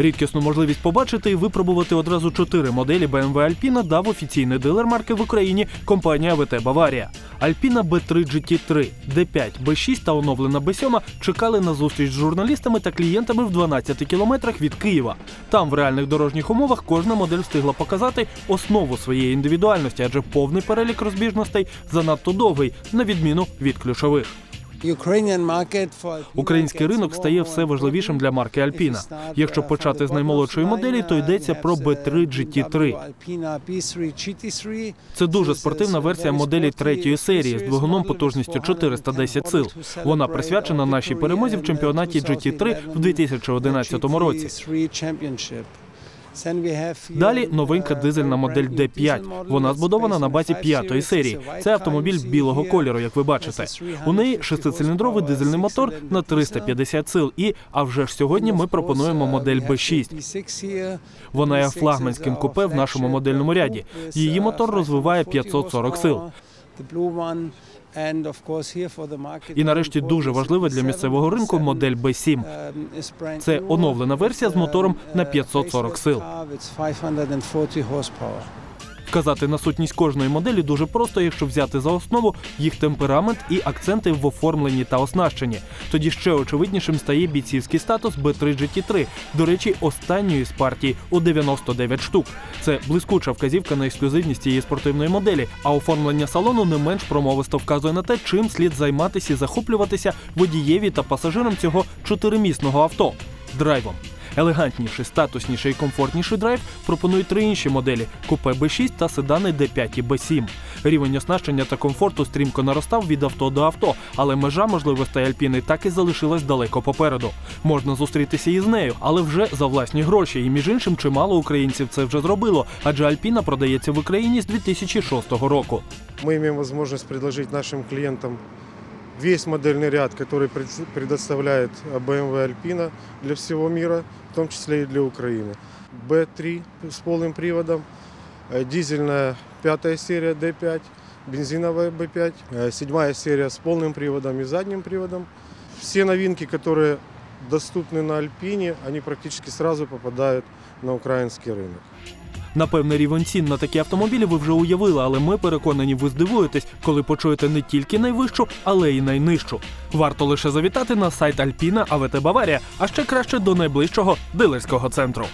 Рідкісну можливість побачити і випробувати одразу чотири моделі BMW Alpina дав офіційний дилер марки в Україні компанія АВТ Баварія. Alpina B3 GT3, D5, B6 та оновлена B7 чекали на зустріч з журналістами та клієнтами в 12 кілометрах від Києва. Там в реальних дорожніх умовах кожна модель встигла показати основу своєї індивідуальності, адже повний перелік розбіжностей занадто довгий, на відміну від ключових. Український ринок стає все важливішим для марки Alpina. Якщо почати з наймолодшої моделі, то йдеться про B3 GT3. Це дуже спортивна версія моделі третьої серії з двигуном потужністю 410 сил. Вона присвячена нашій перемозі в чемпіонаті GT3 в 2011 році. Далі новенька дизельна модель D5. Вона збудована на базі п'ятої серії. Це автомобіль білого кольору, як ви бачите. У неї шестициліндровий дизельний мотор на 350 сил. І а вже ж сьогодні ми пропонуємо модель B6. Вона є флагманським купе в нашому модельному ряді. Її мотор розвиває 540 сил. І нарешті дуже важлива для місцевого ринку модель B7. Це оновлена версія з мотором на 540 сил. Вказати на сутність кожної моделі дуже просто, якщо взяти за основу їх темперамент і акценти в оформленні та оснащенні. Тоді ще очевиднішим стає бійцівський статус B3 GT3, до речі, останньої з партії у 99 штук. Це блискуча вказівка на ексклюзивність цієї спортивної моделі, а оформлення салону не менш промовисто вказує на те, чим слід займатися і захоплюватися водієві та пасажирам цього чотиримісного авто драйвом. Елегантніший, статусніший і комфортніший драйв пропонують три інші моделі: купе B6 та седани D5 і B7. Рівень оснащення та комфорту стрімко наростав від авто до авто, але межа можливостей Альпіни так і залишилась далеко попереду. Можна зустрітися із нею, але вже за власні гроші. І між іншим, чимало українців це вже зробило, адже Альпіна продається в Україні з 2006 року. Мы имеем возможность предложить нашим клиентам весь модельный ряд, который пред- предоставляет BMW Alpina для всего мира, в том числе и для Украины. B3 с полным приводом, э, дизельная пятая серия D5, бензиновая B5, э, седьмая серия с полным приводом и задним приводом. Все новинки, которые доступны на Альпине, они практически сразу попадают на украинский рынок. Напевне, рівень цін на такі автомобілі ви вже уявили, але ми переконані, ви здивуєтесь, коли почуєте не тільки найвищу, але й найнижчу. Варто лише завітати на сайт Альпіна АВТ Баварія, а ще краще до найближчого дилерського центру.